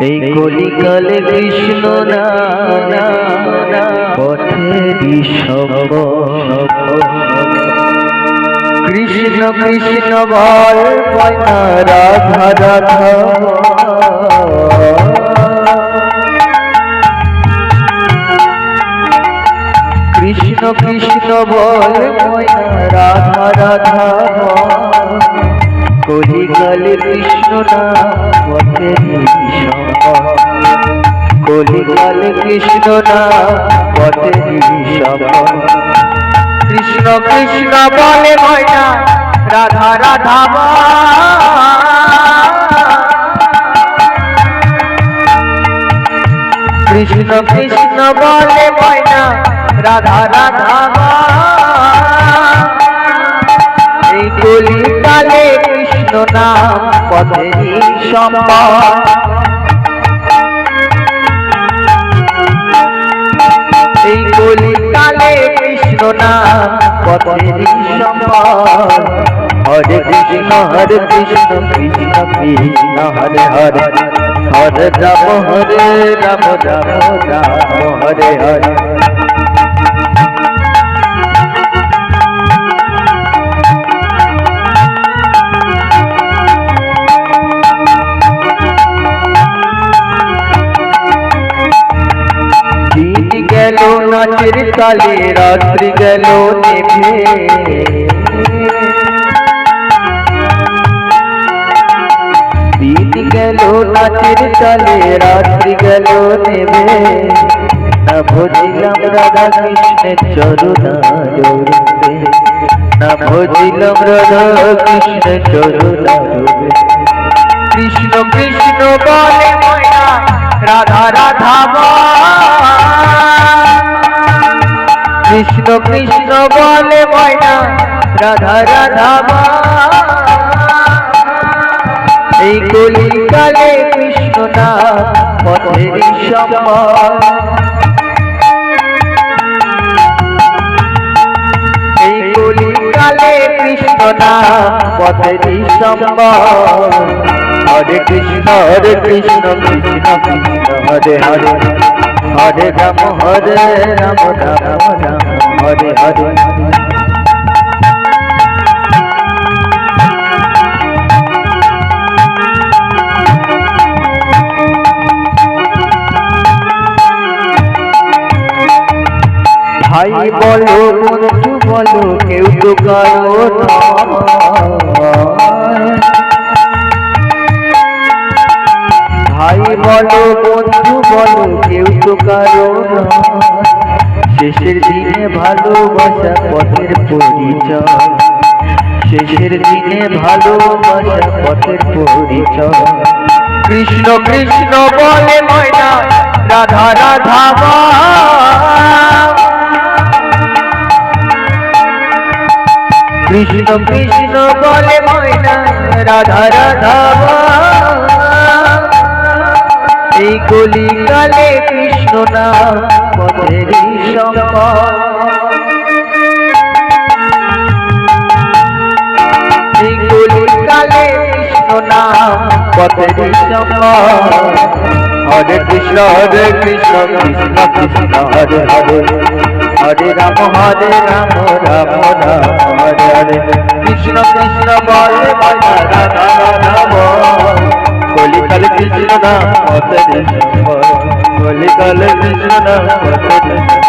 এই কলিকালে কৃষ্ণ না পথে বিষম্ব কৃষ্ণ কৃষ্ণ বল রাধা রাধা। কৃষ্ণ কৃষ্ণ বল রাধা রাধা। কলিকালে কৃষ্ণ পথে বিষম কৃষ্ণ পথে কৃষ্ণ কৃষ্ণ বলে ময়না, রাধা রাধা কৃষ্ণ কৃষ্ণ বলে ময়না, রাধা রাধা এই কলিকালে কৃষ্ণ নাম পথেরই সম্পদ। এই কলিকালে কৃষ্ণ নাম পথেরই সম্পদ। হরে কৃষ্ণ হরে কৃষ্ণ কৃষ্ণ কৃষ্ণ, হরে হরে। হরে রাম হরে রাম রাম রাম, হরে হরে। নাচের তালে রাত্রি গেল নেভে। গেল নাচের তালে, রাত্রি গেল নেভে। না ভজিলাম রাধা কৃষ্ণের চরণারবে না ভজিলাম রাধা কৃষ্ণের চরণারবে কৃষ্ণ কৃষ্ণ বলে রাধা রাধা কৃষ্ণ কৃষ্ণ বলে ময়না, রাধা রাধা এই কলিকালে কৃষ্ণ না পথের সম্মান এই কলিকালে কৃষ্ণ না পথের সম্মান হরে কৃষ্ণ হরে কৃষ্ণ কৃষ্ণ কৃষ্ণ, হরে হরে। হরে রাম হরে রাম রাম রাম, হরে হরে। ভাই বলো, বন্ধু বলো, কেউ তো কারও ভাই বলো শেষের দিনে ভালোবাসা পথের পরিচয়। শেষের দিনে ভালোবাসা পথের পরিচয়। কৃষ্ণ কৃষ্ণ বলে ময়না, রাধা রাধা কৃষ্ণ কৃষ্ণ বলে ময়না, রাধা রাধা এই কলিকালে কৃষ্ণ না পথেরই সম্পদ এই কলিকালে কৃষ্ণ নাম পথেরই হরে কৃষ্ণ হরে কৃষ্ণ কৃষ্ণ কৃষ্ণ, হরে হরে। হরে রাম হরে রাম রাম রাম, হরে হরে। কৃষ্ণ কৃষ্ণ, বলে ময়না রাধা রাধা কলিকালে কৃষ্ণ নাম কলিকাল কৃষ্ণ নাম